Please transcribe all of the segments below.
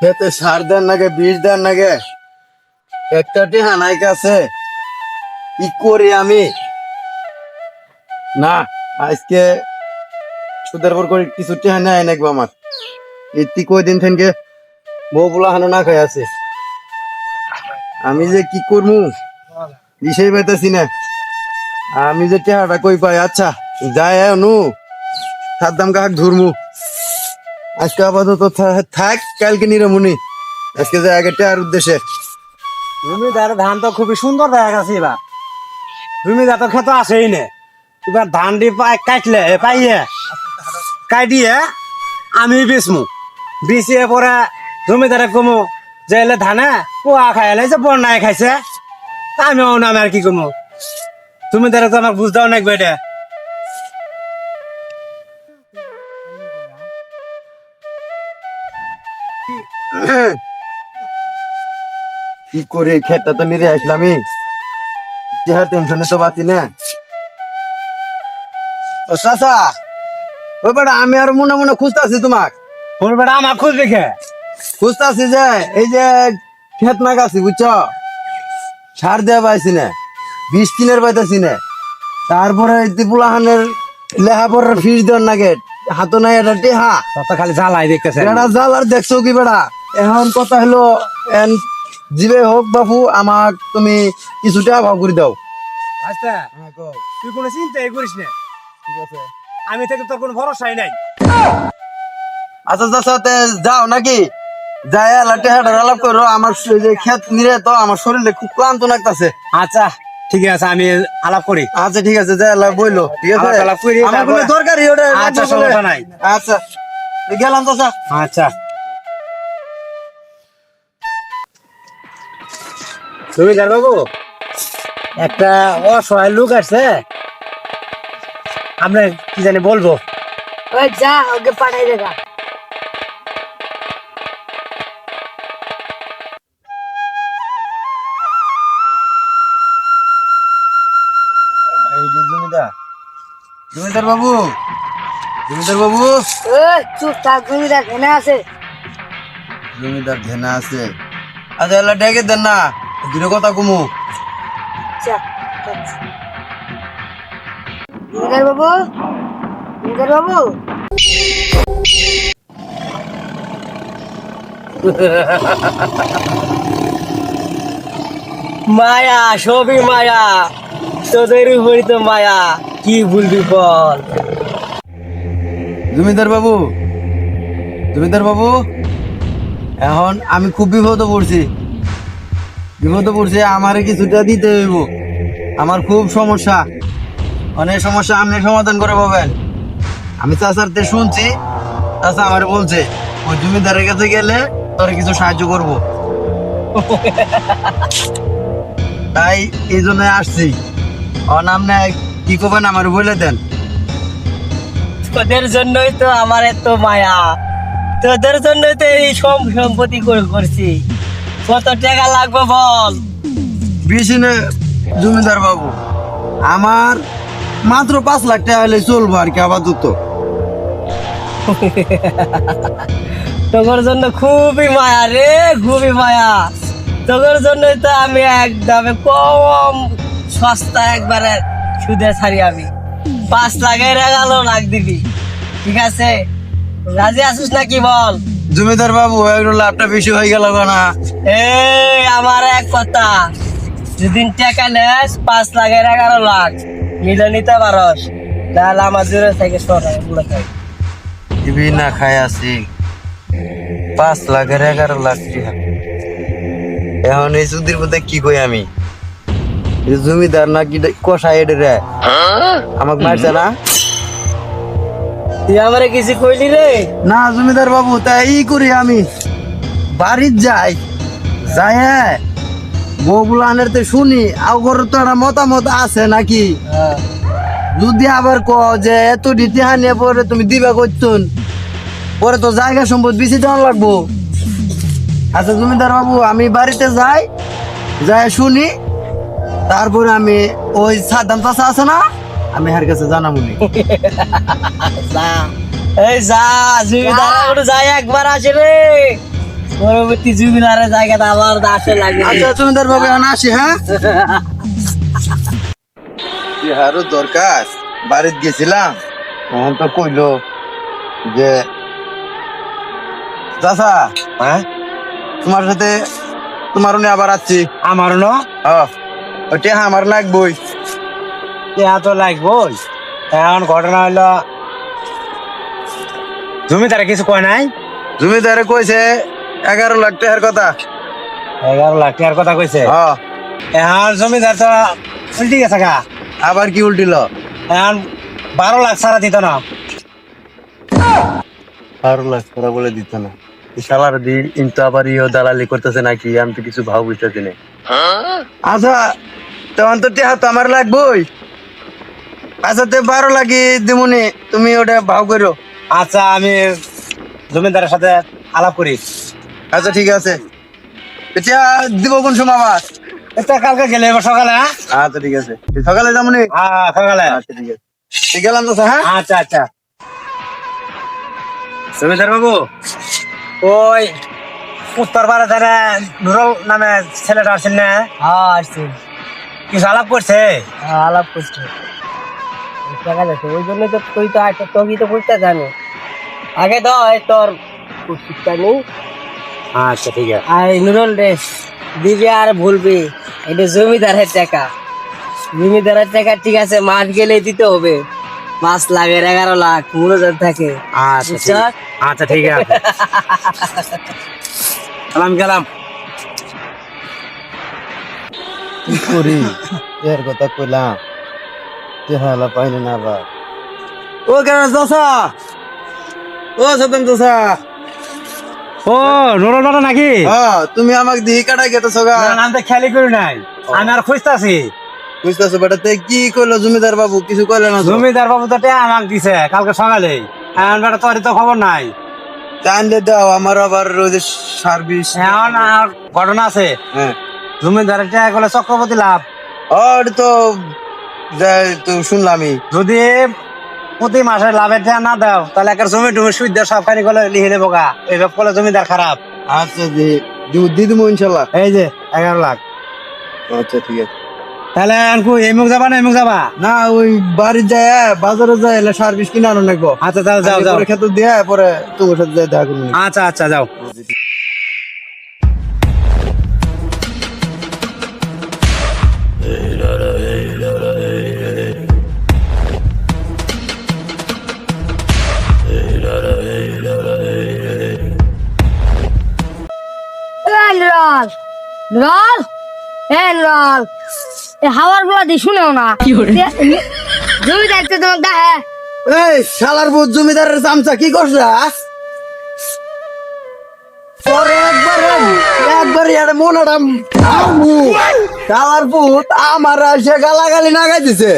খেতে সার দেন নাগে বিষ দেন নাগে একটা টেহা নাই কাছে। কি করি আমি? না, আজকে সুদের পর করে কিছু টেহা নেয় নাকবো আমার। এটি কয়দিন থেকে বউ পোলা হানো না খাই আছে। আমি যে কি করব বিষয় পাইতেছি না। আমি যে টেহাটা কই পাই? আচ্ছা যাই নু সাদ্দাম কাক ধরমু। আজকে আপাতত থাক, কালকে নিরমুনি। আজকে যে টেহার উদ্দেশ্যে। জমিদার ধান তো খুবই সুন্দর দেখা গেছে এবার। জমিদার তো খেতে আসেই নে। এবার ধান দি পাই কাটলে পাইয়ে। কাটিয়ে আমি বেচমু। বেচিয়ে পরে জমিদারে কমু যে এলে ধানে পোয়া খাইলে যে বন্যায় খাইছে আমি নামে আর কি কমু। জমিদারে তো আমাকে বুঝতেও নাকবে এটা। কি করে খেতটা তো নিরে আসলামই চেহার টেনশনে তো বাঁচি না। ও চাচা ওই বেটা আমি আর মনে মনে খুঁজতেছি তোমাক। ওর বেটা আমার খুঁজ দেখে। খুঁজতেছি যে এই যে খেত না গাছি বুঝছ? সার দেওয়া পাইছি না বিশ দিনের পাইতেছি না। তারপরে দিপুলাহানের লেহাপড়ার ফিস দেওয়ার নাগে হাতো নাই এটা টেহা। খালি জ্বালাই দেখতেছে। জাল আর দেখছ কি বেড়া এখন কথা হলো জিবে হোক বাপু আমাক তুমি কিছুটা ভাব করে দাও। আচ্ছা তুই কোনো চিন্তাই করিস না। আমি থেকে তোর কোনো ভরসাই নাই। আচ্ছা চাচা তে যাও নাকি? যাই লাটে হাটার আলাপ করো আমার যে ক্ষেত নিরে তো আমার শরীরে খুব ক্লান্ত লাগতাছে। আচ্ছা ঠিক আছে আমি আলাপ করি। আচ্ছা ঠিক আছে যাই আলাপ বইলো ঠিক আছে? আলাপ করি, আমার কোনো দরকারই ওটা আচ্ছা, সমস্যা নাই। আচ্ছা গেলাম চাচা। আচ্ছা। তুমি বাবু? একটা অসহায় লোক আছে আমরা কি জানি বলব। ওই যা ওকে পাঠাই দেখা জমিদার। জমিদার বাবু জমিদার বাবু। চুপ থাক তুমি দেখ এনে আছে। জমিদার ধেনা আছে। আচ্ছা ডেকে দেন না। দূরে কথা কমু। আচ্ছা বাবু। মায়া সবই মায়া। তোদের উপরই তো মায়া। কি বলবি বল? জমিদার বাবু জমিদার বাবু এখন আমি খুব বিপদ পড়ছি। বিপদ পড়ছে আমার কিছুটা দিতে হইব। আমার খুব সমস্যা। অনেক সমস্যা আপনি সমাধান করে পাবেন। আমি চাচারতে শুনছি চাচা আমার বলছে ওই জমিদারের কাছে গেলে তোর কিছু সাহায্য করব। তাই এই জন্য আসছি। অনামনে কি করবেন আমার বলে দেন। তোদের জন্যই তো আমার এত মায়া। তোদের জন্যই তো এই সম সম্পত্তি করছি। কত টাকা লাগবে বল? বেশি না জমিদার বাবু আমার মাত্র পাঁচ লাখ টাকা হলে চলবো আর কি আপাতত। তোর জন্য খুবই মায়া রে খুবই মায়া। তোর জন্যই তো আমি একদমে কম সস্তা একবারে সুদে ছাড়ি আমি। পাঁচ লাখের এগারো লাখ দিবি। ঠিক আছে? রাজি আছিস নাকি বল? জমিদার বাবু একটু লাভটা বেশি হয়ে গেল না। এই আমার এক কথা যেদিন টাকা নেস পাঁচ লাখের এগারো লাখ মিলে নিতে পারস। তাহলে আমার জোরে থেকে সরাই খাই। টিভি না খাই আছি। পাঁচ লাখের এগারো লাখ এখন এই সুদির মধ্যে কি কই আমি? জমিদার না কি কষা এডে রে। আমাকে মারছে না? তুই আমারে কিছু কইলি রে? না জমিদার বাবু তাই ই করি আমি। বাড়ির যাই। যাই হ্যাঁ। বউগুলানের তো শুনি আগর তো একটা মতামত আছে নাকি? যদি আবার ক যে এত দিতে হানিয়ে পরে তুমি দিবা করতুন পরে তো জায়গা সম্পদ বেশি দেওয়া লাগবো। আচ্ছা জমিদার বাবু আমি বাড়িতে যাই যাই শুনি। তারপরে আমি ওই সাদ্দাম চাষা আছে না? আমি হার কাছে জানাবুনি যা। এই যা জমিদার যাই একবার আসে রে পরবর্তী জমিদারের জায়গাটা আমার দাসে লাগে। আচ্ছা জমিদার বাবু এখন আসি হ্যাঁ? ইহারও দরকার? বাড়িতে গেছিলাম তখন তো কইলো যে চাচা হ্যাঁ? তোমার সাথে তোমার উনি আবার আসছি। আমার ন? ও ওটা আমার লাগবই। তো লাগবো এখন ঘটনা হইল জমিদারে কিছু কয় নাই? জমিদারে কইছে এগারো লাখ টাকার কথা। এগারো লাখ টাকার কথা কইছে? এখন জমিদার তো উল্টি গেছে গা। আবার কি উল্টিল? এখন বারো লাখ ছাড়া দিত না। বারো লাখ টাকা বলে দিত না। শালার দিন কিন্তু আবার ইও দালালি করতেছে নাকি? আমি তো কিছু ভাব বুঝতেছি না। আচ্ছা তখন তো টেহা তো আমার লাগবই। আচ্ছা তে বারো লাগি দিমুনি তুমি ওটা ভাব করো। আচ্ছা আমি জমিদারের সাথে আলাপ করি। আচ্ছা ঠিক আছে। এটা দিব কোন সময় আবার? এটা কালকে গেলে এবার সকালে হ্যাঁ? আচ্ছা ঠিক আছে। সকালে হ্যাঁ সকালে। আচ্ছা ঠিক আছে। গেলাম তো হ্যাঁ? আচ্ছা আচ্ছা। জমিদার বাবু ওই উত্তর পাড়া ধারে নুরল নামে ছেলেটা আছেন না? হ্যাঁ আসছে। কিছু আলাপ করছে? হ্যাঁ, আলাপ করছে। দেখা যাচ্ছে। ওই জন্য তো তুই তো একটা তোকে তো বুঝতে জানো। আগে এই তোর শিক্ষা নেই। আচ্ছা ঠিক আছে। আর নুরল রে দিবি আর ভুলবি। এটা জমিদারের টাকা। জমিদারের টাকা ঠিক আছে মাঠ গেলে দিতে হবে। পাঁচ লাখের এগারো লাখ মনোজন থাকে। আচ্ছা আচ্ছা ঠিক আছে। সালাম গেলাম কি করি? এর কথা কইলাম। না আবার ও কেন ও সতন চাষা ও নুরল দাদা নাকি? হ্যাঁ তুমি আমাকে দিহি কাটাই গেতেছো গা। না, আমি তো খেয়ালই করি নাই। আমি আর খুঁজতেছি। বুঝতেছো বেটা তে কি কইলো জমিদার বাবু? কিছু কইলে না জমিদার বাবু তো টেয়া আমাকে দিছে কালকে সকালে। এখন বেটা তোর তো খবর নাই। দিয়ে দাও আমার আবার ওই যে সার্ভিস। এখন আর ঘটনা আছে। হ্যাঁ। জমিদারের টেয়া করলে চক্রবর্তী লাভ। যাই তো শুনলামই। যদি প্রতি মাসে লাভের টেয়া না দাও তাহলে একটা জমি টুমি সুদ দিয়ে সব খানি করলে লিখে দেবো গা। এইসব করলে জমিদার খারাপ। আচ্ছা দি দি- দেবো ইনশাল্লাহ। এই যে এগারো লাখ। আচ্ছা ঠিক আছে। তাহলে আনকু এই মুখ যাবা না এই মুখ যাবা? না ওই বাড়ি যায় বাজারে যায় এলে সার্ভিস কিনে আনো নাকবো আচ্ছা তাহলে যাও যাও। খেতে দিয়ে পরে তোমার সাথে দেখা করব। আচ্ছা আচ্ছা যাও। নুরল এ নুরল এ হাওয়ারগুলা দি শুনেও না। দে- জমি দেখতে তোমার দেখে এই শালার জমিদারের চামচা কি করছে আস? পরে একবার একবার এটা মনটা আমু শালার পুত আমার গালাগালি নাগাই দিছে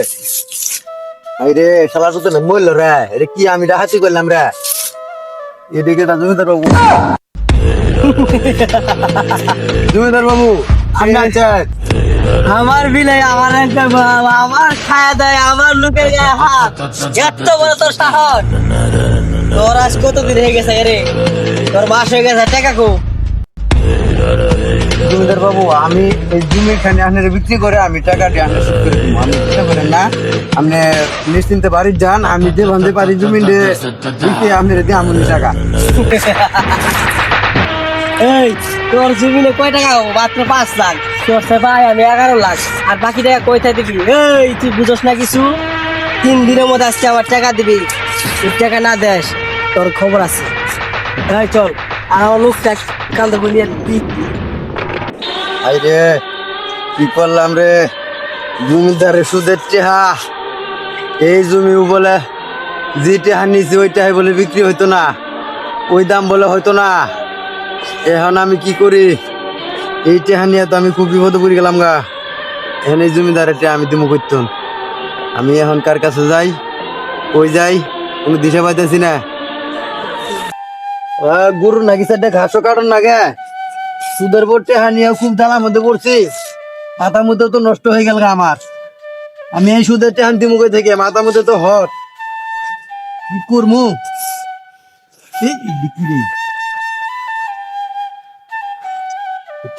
এই রে শালার পুত মরল রে। এটা কি আমি ডাহাতি করলাম রে? এদিকে না জমিদার বাবু জমিদার বাবু আপনি আমার বিলে আমার একটা বাবা, আমার খায়া দেয় আমার লোকের গায়ে হাত। এত বড় তোর সাহস। তোর আজ কতদিন হয়ে গেছে রে? তোর বাস হয়ে গেছে টাকা কো। জমিদার বাবু আমি এই জমি খানে আপনার বিক্রি করে আমি টাকা দিয়ে আপনার শোধ করে দেবো। আমি চিন্তা করেন না আপনি নিশ্চিন্তে বাড়ির যান আমি যে ভান্তে পারি জমি দিয়ে বিক্রি আপনার দিয়ে আমি টাকা। এই, তোর জমিনে কয় টাকা মাত্র পাঁচ লাখ। তোর সে ভাই, আমি এগারো লাখ। আর বাকি টাকা কোথায় দিবি? এই, তুই বুঝোস না কিছু? তিন দিনের মধ্যে আজকে আমার টাকা দিবি। টাকা না দেস, তোর খবর আছে। এই, চল। আর আমার লোকটা কান্দে বলিয়ে দিই আই রে, কি করলাম রে? জমিদারের সুদের টেহা। এই জমি বলে যে টেহা নিছি, ওই টেহাই বলে বিক্রি হইতো না। ওই দাম বলে হইতো না। এখন আমি কি করি? এই টেহা নিয়ে তো আমি খুব বিপদে পড়ে গেলাম গা। এখন এই জমিদারের আমি দিমু করতাম আমি এখন কার কাছে যাই? কই যাই? কোনো দিশা পাইতেছি না। গরু নাকি স্যার ঘাসও কাটন না গে। সুদের পড়তে হানিয়া খুব ঢালার মধ্যে পড়ছি। মাথা মধ্যে তো নষ্ট হয়ে গেল গা আমার। আমি এই সুদের টেহান্তি মুখে থেকে? মাথা মধ্যে তো হট। কি করমু? এই বিক্রি।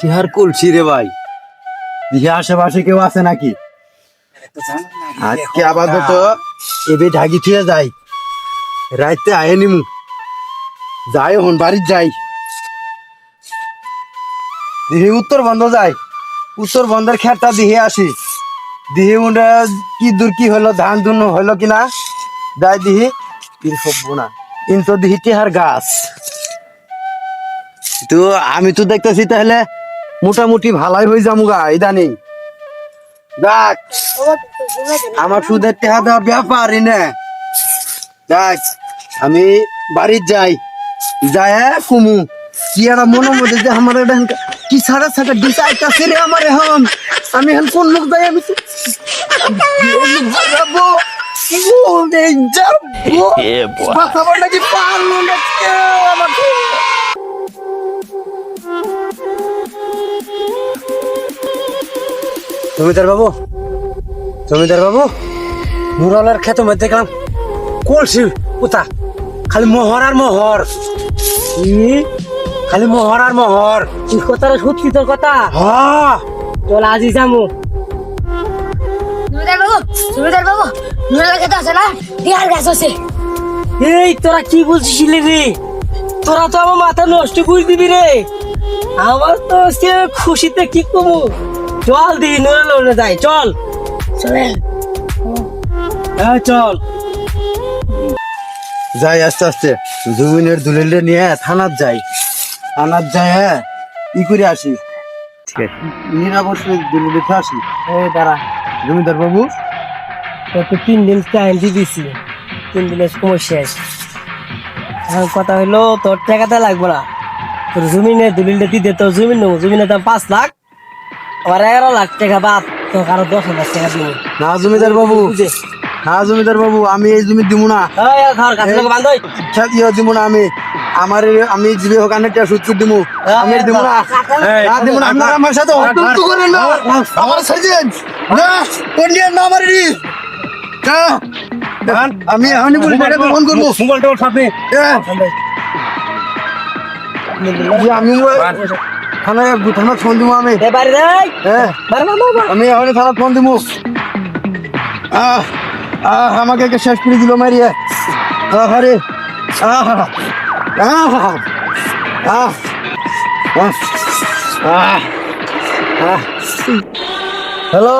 টিহার কলছি রে ভাই? দিহে আশেপাশে কেউ আছে নাকি? আজকে আপাতত এবে ঢাকি থুয়ে যাই। রাইতে আয়ে নিমু। যাই হন, বাড়ির যাই। দিহে উত্তর বন্ধ যাই। উত্তর বন্ধের খেরটা দিহে আসি। দিহে উন্ডা কি দূর কি হলো, ধান ধুন হলো কিনা? যাই দিহি তিন না। কিন্তু দিহি টিহার গাছ। তো আমি তো দেখতেছি তাহলে মোটামুটি ভালাই হয়ে যাব গা ইদানিং। দেখ আমার সুদের টেহা দেওয়া ব্যাপারই না। দেখ আমি বাড়ির যাই। যায় কুমু কি একটা মনের মধ্যে যে আমার এটা কি সারা সারা ডিসাইড আছে রে আমার এখন? আমি এখন কোন লোক যাই আমি যাব বাঁচাবার নাকি পারল না কেউ আমাকে? জমিদার বাবু জমিদার বাবু মুরালের খেতে মধ্যে দেখলাম কলসি কোথা খালি মোহর আর মোহর। কি? খালি মোহর আর মোহর। কথাটা সত্যি তোর কথা? হ্যাঁ। চল আজই যাব জমিদার বাবু জমিদার বাবু নুরালা খেতে আছে না? টিয়ার গাছ আছে। এই তোরা কি বলছিস রে? তোরা তো আমার মাথা নষ্ট করে দিবি রে। আমার তো সে খুশিতে কি কমু? চল দি নুরে লোনে যাই চল। চলেন। হ্যাঁ চল। যাই আস্তে আস্তে। জমিনের দুলিলে নিয়ে থানার যাই। থানার যাই হ্যাঁ ই করে আসি। ঠিক আছে। নিরাপদ দুলিলে আসি। এই দাঁড়া। জমিদার বাবু? তোকে তিন দিন টাইম দিয়ে দিছি। তিন দিনের সময় শেষ। এখন কথা হইল তোর টাকাতে লাগবে না। তোর জমিনে দলিলটা দিতে তোর জমিন নেব। জমিনের দাম পাঁচ লাখ। এগারো লাখ টাকা বাদ তোর আরও দশ হাজার টাকা দিব না জমিদার বাবু। না জমিদার বাবু আমি এই জমি দিব না। ইচ্ছা দিয়ে দিব না আমি। আমার আমি জীবে হোক অনেকটা সুদ দিব আমি দিব না। না দিব না। আপনারা আমার সাথে অত্যন্ত করেন না। আমার সাজেন না কোনিয়ার না আমার রি না। আমি এখনই বলি ফোন করব। মোবাইলটা ওর সাথে আমি থানায় থানা ফোন দিব আমি। হ্যাঁ আমি এখনই থানা ফোন দিব আহ আহ আমাকে একে শেষ করে দিল মারিয়ে। আহ আরে আহ আহ আহ হ্যালো?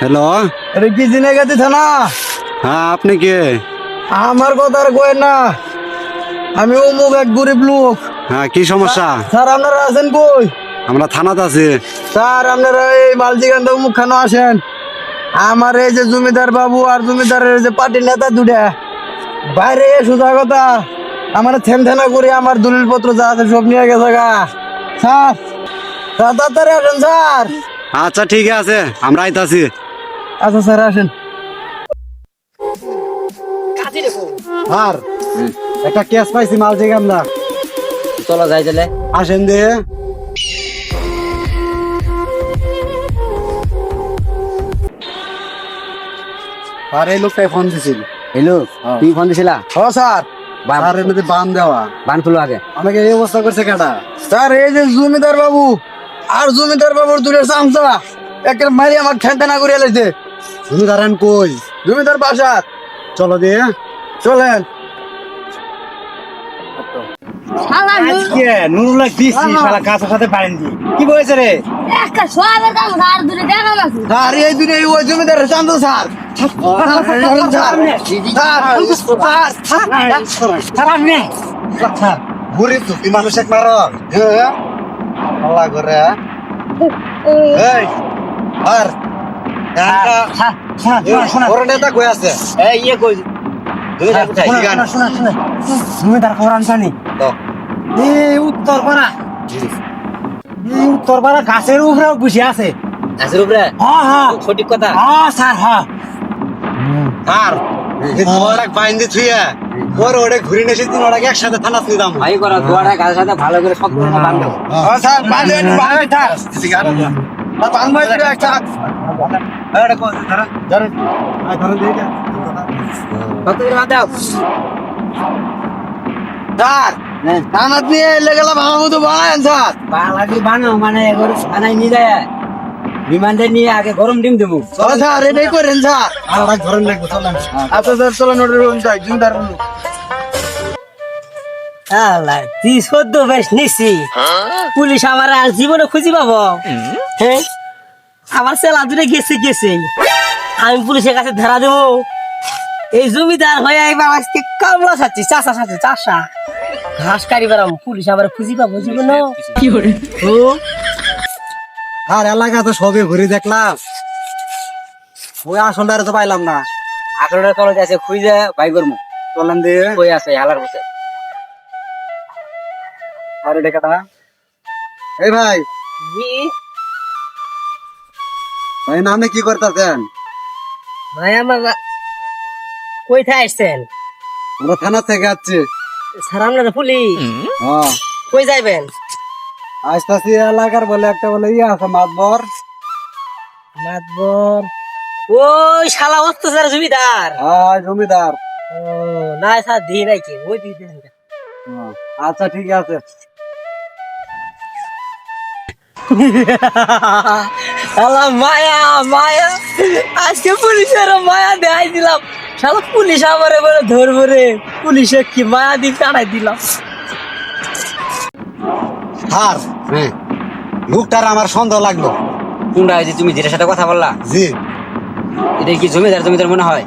হ্যালো? এটা কি জিনে গেছে থানা? হ্যাঁ আপনি কে? আমার কথা আর কয় না আমি অমুক এক গরিব লোক। হ্যাঁ কি সমস্যা? স্যার আপনারা আছেন কই? আমরা থানাতে আছি। স্যার আপনারা এই মালদিগান থেকে মুখ খানো আসেন। আমার এই যে জমিদার বাবু আর জমিদারের যে পার্টি নেতা দুটা বাইরে সোজা কথা। আমার থেন থেনা করে আমার দলিল পত্র যা আছে সব নিয়ে গেছে গা। স্যার স্যার তাড়াতাড়ি আসেন স্যার। আচ্ছা ঠিক আছে আমরা আইতাছি। আচ্ছা স্যার আসেন। স্যার একটা কেস পাইছি মালদিগান না চলো যাই চলে আসেন দে। আর এই লোকটাই ফোন দিছিল। হ্যালো তুমি ফোন দিছিলা? ও স্যার। স্যার মধ্যে বান দেওয়া। বান তুলো আগে। আমাকে এই অবস্থা করছে কেটা স্যার এই যে জমিদার বাবু আর জমিদার বাবুর দূরের চামচা একের মারি আমার ঠেনতে না করে এলাইছে জমিদার আন কই? জমিদার বাসার। চলো দিয়ে চলেন। নু- নুরুল্লাহ দিছি শালা কাছে সাথে বাইন দি কি বলেছে রে? একটা সোয়াবের দাম স্যার দূরে দেখাম আছে স্যার এই দুটো ওই জমিদারের চামচা স্যার। গরিব দুঃখী মানুষ এক মার। আল্লাহ করে আর বড় নেতা কই আছে? এই ইয়ে কই? শোনা শোনা জমিদার খবর আনছানি তো এই উত্তর পাড়া। এই উত্তর পাড়া গাছের উপরে বসে আছে। গাছের উপরে? হ্যাঁ হ্যাঁ সঠিক কথা। হ্যাঁ স্যার হ্যাঁ আর ওরা বাইন্দে থুইয়া ওর ওরে ঘুরে নেছে দিন ওরা একসাথে থানা তুই দাম ভাই করা দোয়াটা গাছের সাথে ভালো করে শক্ত করে বাঁধো ও স্যার বাইন্দে বাইন্দে থাক জিগান না বাংবাই দিলে একটা আরে কো ধরা ধরে। আই ধরে দিয়ে শক্ত করে বাঁধাও স্যার থানাত নিয়ে এলে বানায় বানাও মানে বানাই নিয়ে যায়। বিমানটা নিয়ে আগে গরম ডিম দেবো। চলো স্যার এটাই করেন স্যার। আমরা চলেন আচ্ছা স্যার রুম যাই আল্লাহ তুই সদ্য বেশ নিছি। পুলিশ আমার আর জীবনে খুঁজি পাবো। হ্যাঁ আমার সেলা দূরে গেছে গেছে। আমি পুলিশের কাছে ধরা দেবো। এই জমিদার হয়ে এবার আজকে কামলা চাচ্ছি চাষা চাচ্ছি চাষা। ঘাস কাটি বেড়াম পুলিশ আবার খুঁজি পাবো জীবনে ও, আর এলাকা তো সবে ঘুরে দেখলাম। ওই আসলটা তো পাইলাম না। আঠারোটা কলেজ আছে খুঁজে ভাই করব চলেন দিয়ে কই আছে হালার বসে। আর ডেকাটা এই ভাই। ভাই নামে কি করতেছেন? ভাই আমার কইথায় আসছেন? আমরা থানা থেকে আসছি। স্যার আপনারা পুলিশ হ্যাঁ। কই যাইবেন? আসতেছি এলাকার বলে একটা বলে ইয়ে আছে মাতবর। মাতবর। ওই শালা অত্যাচার জমিদার। হ্যাঁ জমিদার। ও না স্যার দিয়ে নাই কি? ওই দিয়ে দেন হ্যাঁ, আচ্ছা ঠিক আছে। শালা মায়া মায়া। আজকে পুলিশের মায়া দেখাই দিলাম। শালা পুলিশ আমারে বলে ধরবো রে। পুলিশে কি মায়া দিয়ে কাটাই দিলাম। স্যার হ্যাঁ লোকটার আমার সন্দেহ লাগল। কোনটা যে তুমি যেটার সাথে কথা বললা জি। এটা কি জমিদার জমিদার মনে হয়?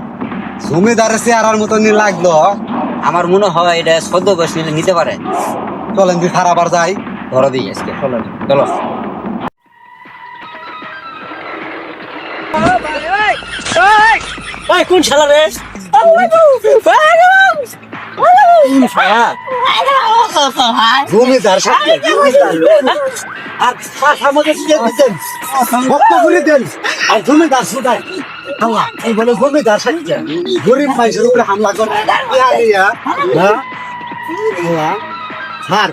জমিদারের চেহারার মতনই লাগল। আমার মনে হয় এটা সদ্য বয়স নিলে নিতে পারে। চলেন দি খারাপ যাই। ধরো দিই আজকে। চলো চলো। ওই কোন শালা রে? জমিদার সাথে। আর পাশার মধ্যে দিয়ে দিচ্ছেন ভক্ত করে দেন। আর জমিদার সুদাই হামলা এই বলে জমিদার সাথে গরিব মানুষের উপরে হামলা করে। হ্যাঁ? হামলা। স্যার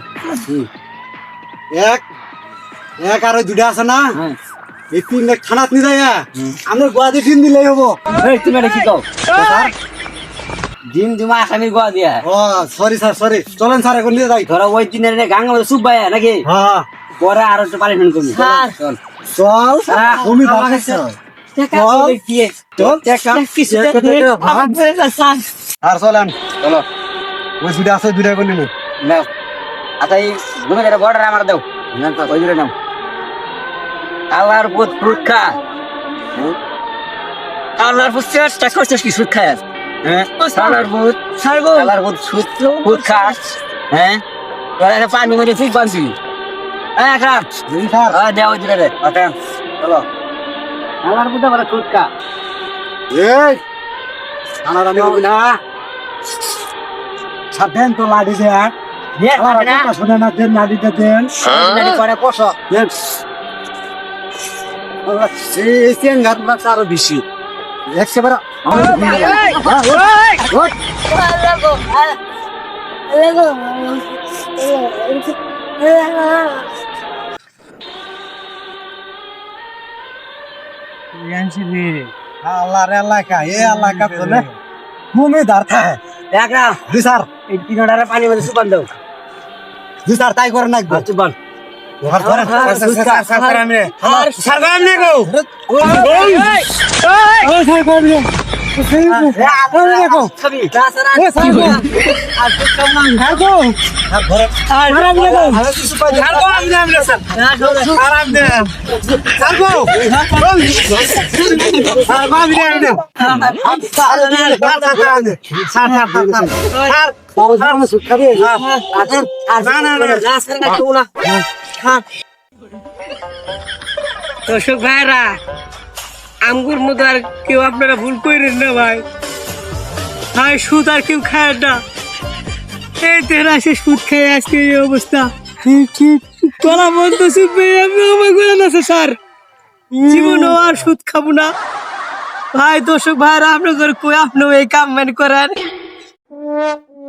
এক এক আর দুটা আছে না? এই তিন লাখ থানাত নিয়ে যায় আমরা গোয়াতে দিন দিলেই হব। এই তুমি এটা কি কও? দিন দিমা আসামির গোয়া দিয়া ও সরি স্যার সরি চলেন স্যার এখন নিয়ে যাই ধরো ওই দিনের গাঙ্গা সুপ ভাইয়া নাকি? হ্যাঁ পরে আরও একটু পানি ফোন করবি। চল। চল হ্যাঁ, সাথে। চল। চল আর চলেন। চলো। ওই দুটা আছে দুটা করে নিন আচ্ছা এই বর্ডার আমার দাও। ওই দূরে নাও। আল্লাহর পুত ফ্রুট খা আল্লাহর পুত চেষ্টা করছিস কি সুদ খায় হ্যাঁ? আল্লাহর পুত আল্লাহর পুত সুদ ফুট খাস হ্যাঁ? তোরা পানি মেরে ঠিক বানছি। হ্যাঁ স্যার হ্যাঁ দেওয়া দূরে রে চলো। আল্লাহর পুত আবার ফুট খা এই আমার আমি হবি না। ছাড়েন তো দেন। দিয়ে শুনে না দেন দেন। পরে এই চেঙ্গাত বাক্স আরও বেশি। একেবারে হ্যাঁ, ওঠ, ওঠ। আল্লাহর এলাকা এ এলাকা বলে ভূমিদার থাকে দেখ না জি স্যার। এই তিন অর্ডারে পানি মধ্যে সুপান দাও। জি স্যার তাই করে নাকবো। সুপান। হ্যাঁ, স্যার, স্যার, স্যার, আমি- আর স্যার, আমি গো। ওই, ওই, স্যার, স্যার, আমি। আমি স্যার না কেউ দর্শক ভাইরা আমগুর মতো আর কেউ আপনারা ভুল করেন না ভাই। ভাই সুদ আর কেউ খায় না। এই তেরা সে সুদ খেয়ে আজকে এই অবস্থা। তোরা বন্ধ সুদ পেয়ে আপনি আমার করে আছে স্যার। জীবনও আর সুদ খাব না। ভাই দর্শক ভাইরা আপনার কই আপনিও এই কাম ম্যান করেন?